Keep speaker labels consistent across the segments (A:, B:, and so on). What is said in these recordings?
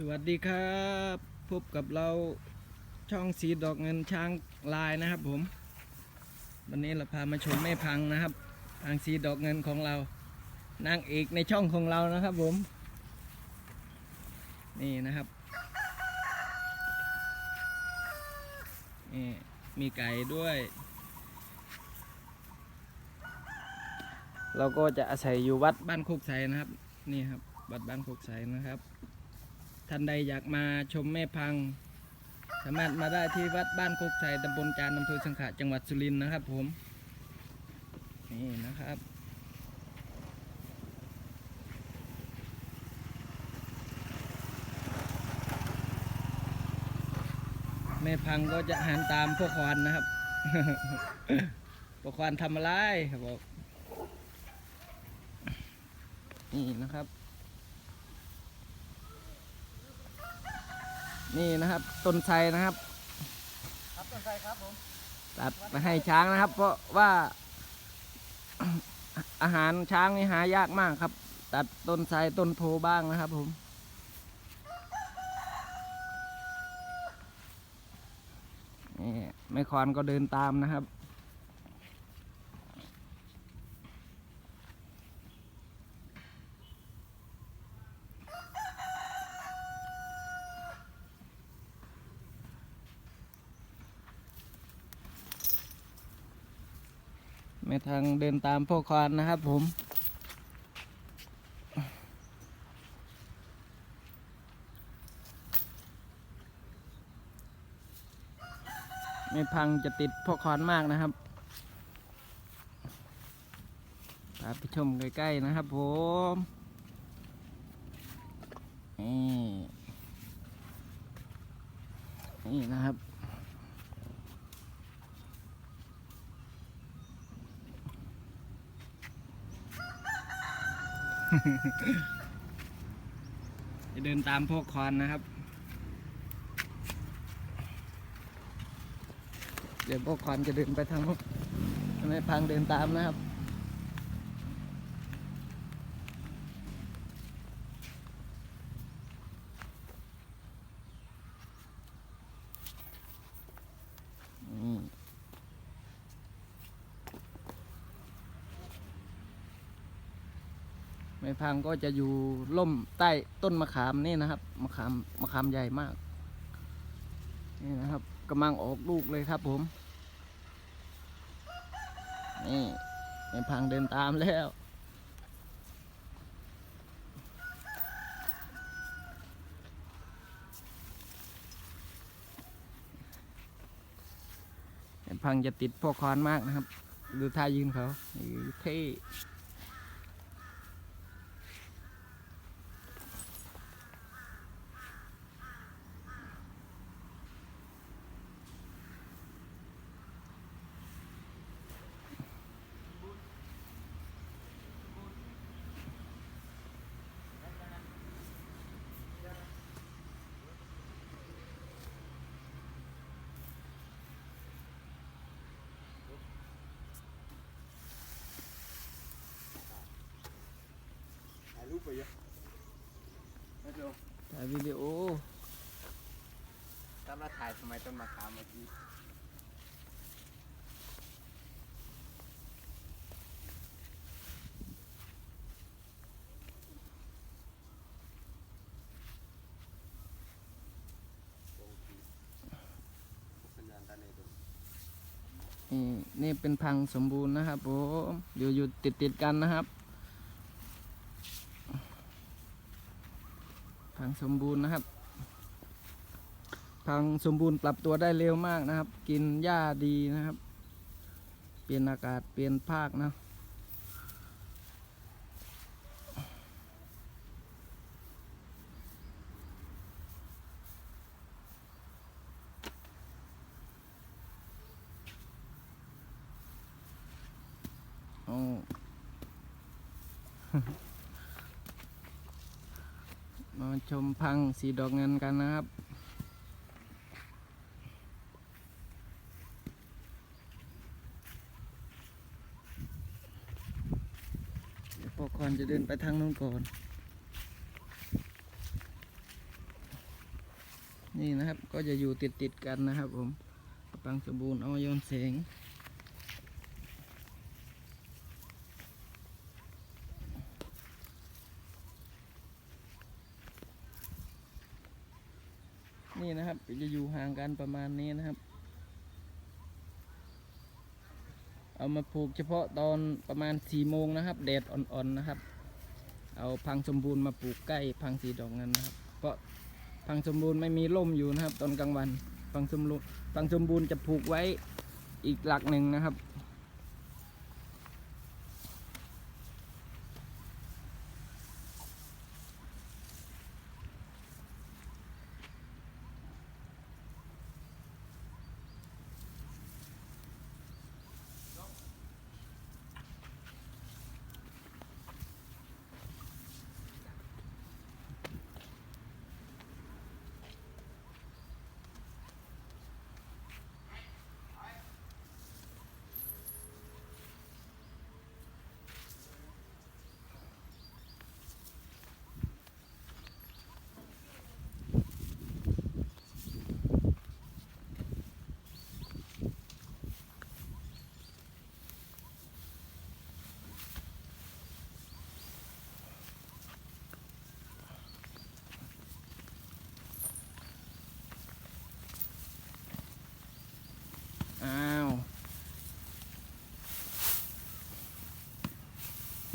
A: สวัสดีครับ พบกับเราช่องสีดอกเงินช้างลายนะครับผม วันนี้เราพามาชมแม่พังนะครับพังสีดอกเงินของเรานางเอกในช่องของเรานะครับผม นี่นะครับนี่มีไก่ด้วย เราก็จะอาศัยอยู่วัดบ้านโคกไสนะครับ นี่ครับวัดบ้านโคกไสนะครับ ท่านใดอยากมาชมแม่พัง สามารถมาได้ที่วัดบ้านโคกไสตำบลจานอำเภอสังขะจังหวัดสุรินทร์นะครับผมนี่นะครับแม่พังก็จะหันตามพวกควานนะครับ พวกควานทำอะไรครับบอกนี่นะครับ นี่นะครับต้นไทรนะครับ
B: ครับต้นไทรครับผม
A: ตัดมาให้ช้างนะครับ เพราะว่าอาหารช้างนี่หายากมากครับ ตัดต้นไทรต้นโพบ้างนะครับ ผมนี่แม่คอนก็เดินตามนะครับ แม่ทางเดินตามพ่อควานนะครับผม ไม่พังจะติดพ่อควานมากนะครับพาไปชมใกล้ ๆ นะครับผมนี่นี่นะครับ จะเดินตามพวกคอนนะครับ เดี๋ยวพวกคอนจะเดินไปทางนู้นไม่พังเดินตามนะครับ ไม้พังก็จะอยู่ล่มใต้ต้นมะขามนี่นะครับมะขามมะขามใหญ่มากนี่นะครับกำลังออกลูกเลยครับผมนี่ไม้พังเดินตามแล้วไม้พังจะติดพวกคอนมากนะครับ ดูท่ายืนเขาเท่
B: รูปไปเยอะไม่ดู
A: ถ่ายวิดีโอ
B: ถ้าเราถ่ายทำไมต้นมะขามเมื่อกี้
A: นี่นี่เป็นพังสมบูรณ์นะครับผมอยู่อยู่ติดติดๆกันนะครับ พังสมบูรณ์นะครับ พังสมบูรณ์ปรับตัวได้เร็วมากนะครับ กินหญ้าดีนะครับ เปลี่ยนอากาศเปลี่ยนภาคนะโอ้ มาชมพังสีดอกเงินกันนะครับ เดี๋ยวพวกคอนจะเดินไปทางนู้นก่อน นี่นะครับก็จะอยู่ติดติดๆกันนะครับผมปังสมบูรณ์เอาโยนเสง นี่นะครับจะอยู่ห่างกันประมาณนี้นะครับ เอามาปลูกเฉพาะตอนประมาณสี่โมงนะครับแดดอ่อนๆนะครับ เอาพังสมบูรณ์มาปลูกใกล้พังสีดอกนั้นนะครับ เพราะพังสมบูรณ์ไม่มีร่มอยู่นะครับ ตอนกลางวันพังสมบูรณ์พังสมบูรณ์จะปลูกไว้อีกหลักหนึ่งนะครับ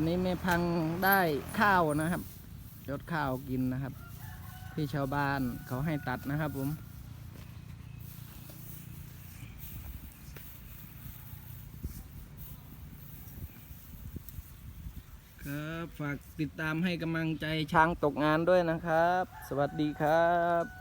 A: วันนี้แม่พังได้ข้าวนะครับยดข้าวกินนะครับ ที่ชาวบ้านเขาให้ตัดนะครับผมครับฝากติดตามให้กำลังใจช้างตกงานด้วยนะครับ สวัสดีครับ